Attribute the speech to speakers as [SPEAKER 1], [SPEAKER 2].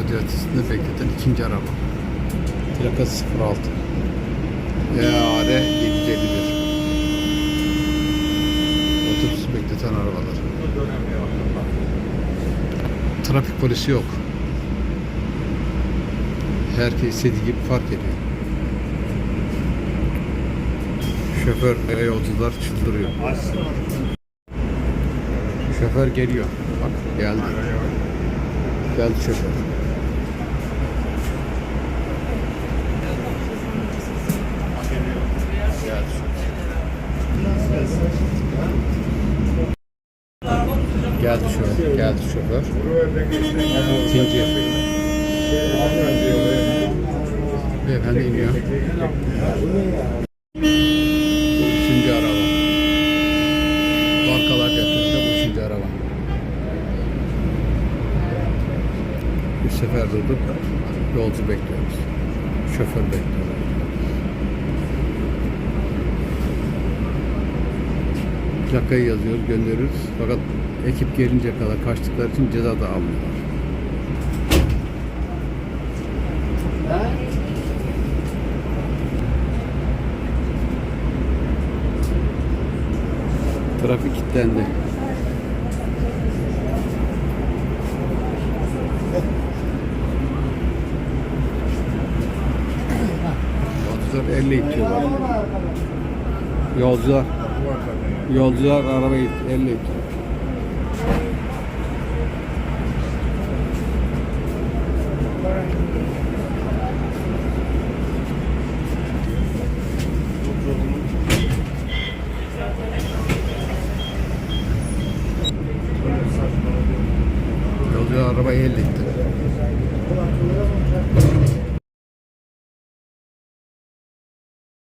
[SPEAKER 1] Caddesi'nde bekleten ikinci araba. Plaka 06. EAR 751. Otobüs bekleten arabalar. Trafik polisi yok. Herkes istediği gibi fark ediyor. Şoför ve yolcular çıldırıyor. Şoför geliyor. Bak geldi. Geldi şoför. Geldi şoför. Geldi şoför. İkinci. Beyefendi iniyor. Üçüncü araba. Bankalar Caddesi'nde bu üçüncü araba. Bir sefer durduk. Yolcu bekliyoruz. Şoför bekliyoruz. Plakayı yazıyoruz, gönderiyoruz. Fakat ekip gelince kadar kaçtıkları için ceza da almıyorlar. Trafik kilitlendi. Yolcular elle itiyorlar. Yolcular Yolcular elle itiyor. Yolcular arabayı elle itti.